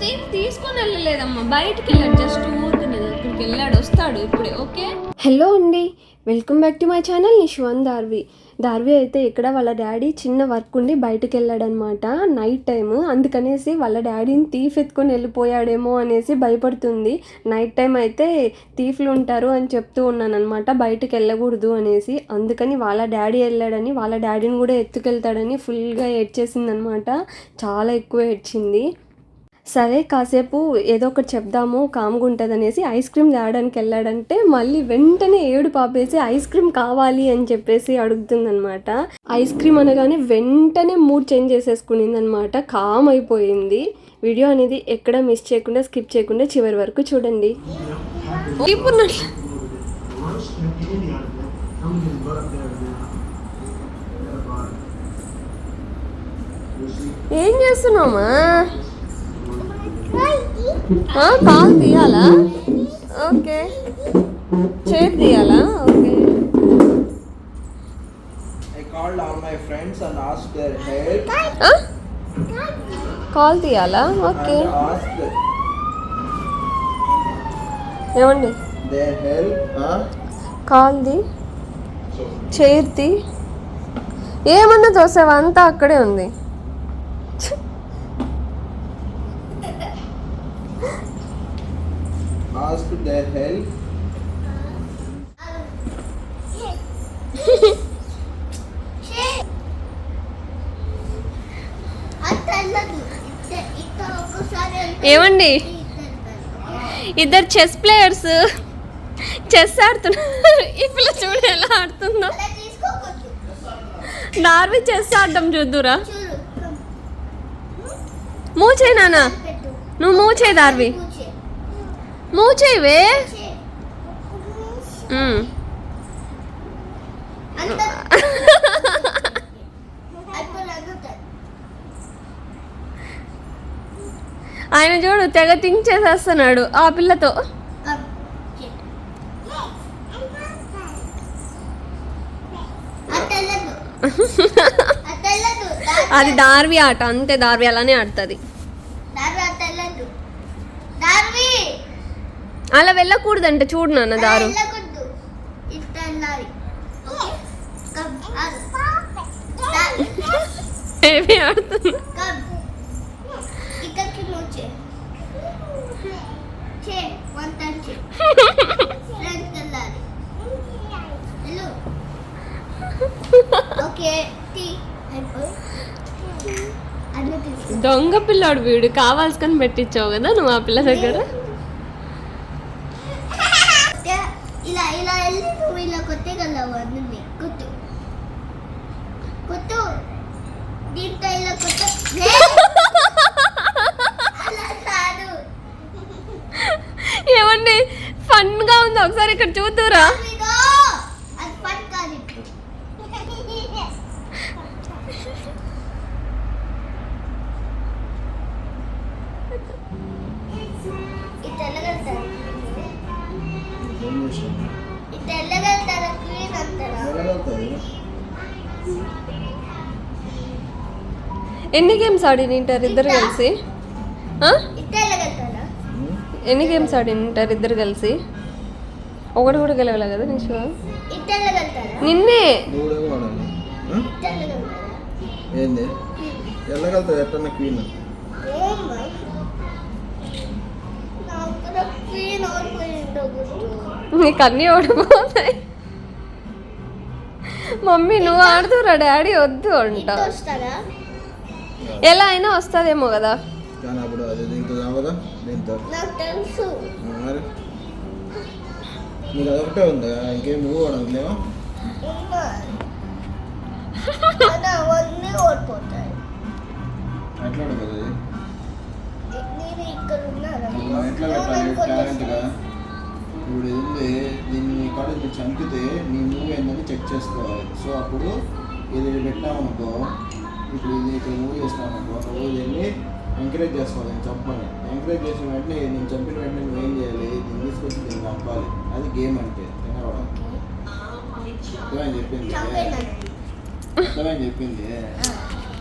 తీ- తీసుకొని వెళ్ళలేదమ్మా. బయటికి వెళ్ళాడు జస్ట్ ఊరుకునేది అక్కడికి వెళ్ళాడు. వస్తాడు ఇప్పుడే ఓకే? హలో అండి. Welcome back to my channel Nishwan Darvi Darvi అయితే ఇక్కడ వాళ్ళ డాడీ చిన్న వర్క్ ఉండి బయటకు వెళ్ళాడనమాట నైట్ టైము అందుకనేసి వాళ్ళ డాడీని తీఫ్ ఎత్తుకొని వెళ్ళిపోయాడేమో అనేసి భయపడుతుంది. నైట్ టైం అయితే తీఫ్లు ఉంటారు అని చెప్తూ ఉన్నాను అనమాట బయటకు వెళ్ళకూడదు అనేసి. అందుకని వాళ్ళ డాడీ వెళ్ళాడని వాళ్ళ డాడీని కూడా ఎత్తుకెళ్తాడని ఫుల్గా ఏడ్చేసిందనమాట. చాలా ఎక్కువ ఏడ్చింది. సరే కాసేపు ఏదో ఒకటి చెప్దాము కామ్గా ఉంటుంది అనేసి ఐస్ క్రీమ్ తేవడానికి వెళ్ళాడంటే మళ్ళీ వెంటనే ఏడు పాపేసి ఐస్ క్రీమ్ కావాలి అని చెప్పేసి అడుగుతుందనమాట ఐస్ క్రీమ్ అనగానే వెంటనే మూడ్ చేంజ్ చేసేసుకునింది అనమాట కామ్ అయిపోయింది. వీడియో అనేది ఎక్కడ మిస్ చేయకుండా స్కిప్ చేయకుండా చివరి వరకు చూడండి. ఇప్పుడు ఏం చేస్తున్నామా కాల్ తీయాలా? ఓకే. చేతి తీయాలా? ఓకే. కాల్ తీయాలా? ఓకే. ఏమండి? కాల్ది చేతి ఏమన్నా చూసావా అంతా అక్కడే ఉంది. Their help. ఏమండి? ఇద్దరు చెస్ ప్లేయర్స్ చెస్ ఆడుతున్నారు. ఈ పిల్ల చూడు ఎలా ఆడుతుందో. నార్వి చెస్ ఆడడం చూద్దురా. మూచే నానా నువ్వు మూచే దార్వి మూచేవే? ఉమ్. ఆయన చూడు తెగ థింక్ చేసేస్తున్నాడు ఆ పిల్లతో. అది దార్వి ఆట అంతే దార్వి అలానే ఆడుతుంది. అలా వెళ్ళకూడదంట చూడు నాన్న దారు. ఏమి దొంగ పిల్లాడు వీడు. కావాల్సుకొని పెట్టించావు కదా నువ్వు ఆ పిల్ల దగ్గర? ఎన్ని గేమ్స్ ఆడినింటారు ఇద్దరు కలిసి? ఎన్ని గేమ్స్ ఆడినింటారు ఇద్దరు కలిసి? ఒకటి కూడా గెలవలే కదా నిషు? నిన్నే? ఏంది? ఎట్టన్నా క్వీన్ ఓమ్మా. నాకు కూడా క్వీన్ ఓడిపోయిందో గుర్తు నీకు అన్నీ ఓడిపోతాయి. మమ్మీ నువ్వు ఆడుతురా డాడీ వద్దు అంట. ఎలా అయినా వస్తుందేమో కదా. కానీ అప్పుడు ఇప్పుడు ఇది ఉంది దీన్ని నీ కాడ మీరు చంపితే నీ మూవ్ ఏందని చెక్ చేసుకోవాలి. సో అప్పుడు ఇది పెట్టామనుకో ఇప్పుడు ఇది ఇక్కడ మూవ్ చేస్తామనుకో నువ్వు దీన్ని ఎంకరేజ్ చేసుకోవాలి నేను చంపని. ఎంకరేజ్ చేసిన వెంటనే నేను చంపిన వెంటనే నువ్వు ఏం చేయాలి? దీన్ని తీసుకొచ్చి దీన్ని చంపాలి. అది గేమ్ అంటే తినవడం చెప్పింది? చెప్పింది?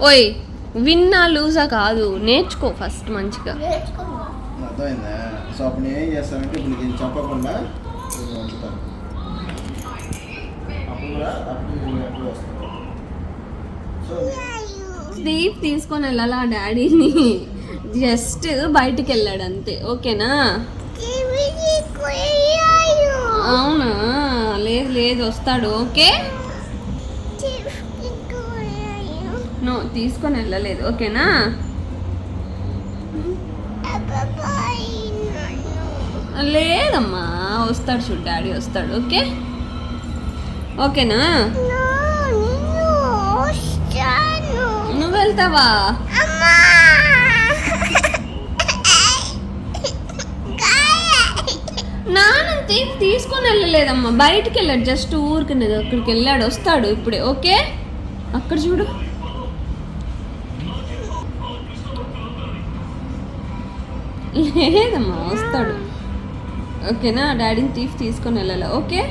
ఓయ్ విన్నా లూజా కాదు నేర్చుకో ఫస్ట్ మంచిగా. అర్థమైందా? సో అప్పుడు నేను ఏం చేస్తానంటే ఇప్పుడు నేను చెప్పకుండా నేను వండుతాను అప్పుడు కూడా అప్పుడు ఎప్పుడు వస్తాను. సో దీప్ తీసుకొని వెళ్ళాలా డాడీని? జస్ట్ బయటికి వెళ్ళాడు అంతే. ఓకేనా? అవునా? లేదు లేదు వస్తాడు. ఓకే? నో తీసుకొని వెళ్ళలేదు. ఓకేనా? అబ్బాయి నన్ను లేదమ్మా వస్తాడు చూడు డాడీ వస్తాడు ఓకే? ఓకేనా? నువ్వు వెళ్తావా? అమ్మా నాన్న తీ- తీసుకొని వెళ్ళలేదమ్మా. బయటికి వెళ్ళాడు జస్ట్ ఊరికి అక్కడికి వెళ్ళాడు వస్తాడు ఇప్పుడే ఓకే? అక్కడ చూడు. లేదమ్మా వస్తాడు. ఓకేనా? డాడీని తీసి తీసుకొని వెళ్ళాలి? ఓకే?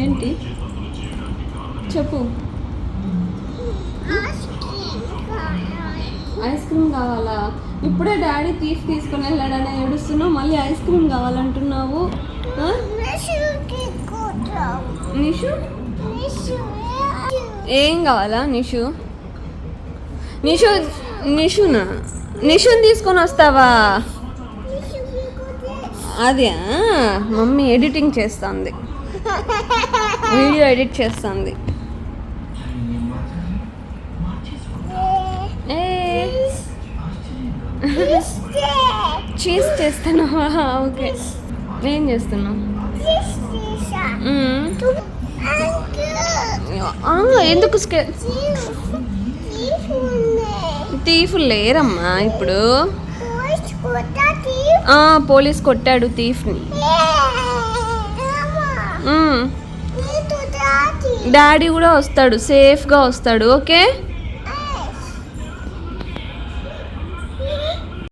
ఏంటి? చెప్పు. ఐస్ క్రీమ్ కావాలా? ఇప్పుడే డాడీ తీసి తీసుకొని వెళ్ళాడని ఏడుస్తున్నావు మళ్ళీ ఐస్ క్రీమ్ కావాలంటున్నావు? నిషు? ఏం కావాలా నిషు? నిషు నిషునా? నిషుని తీసుకొని వస్తావా? అదే మమ్మీ ఎడిటింగ్ చేస్తుంది. వీడియో ఎడిట్ చేస్తుంది. చీజ్ చేస్తున్నావా? ఓకే. ఏం చేస్తున్నావు? ఎందుకు స్కే తీఫ్ లేరమ్మా ఇప్పుడు. పోలీస్ కొట్టాడు తీఫ్ని. డాడీ కూడా వస్తాడు సేఫ్గా వస్తాడు ఓకే?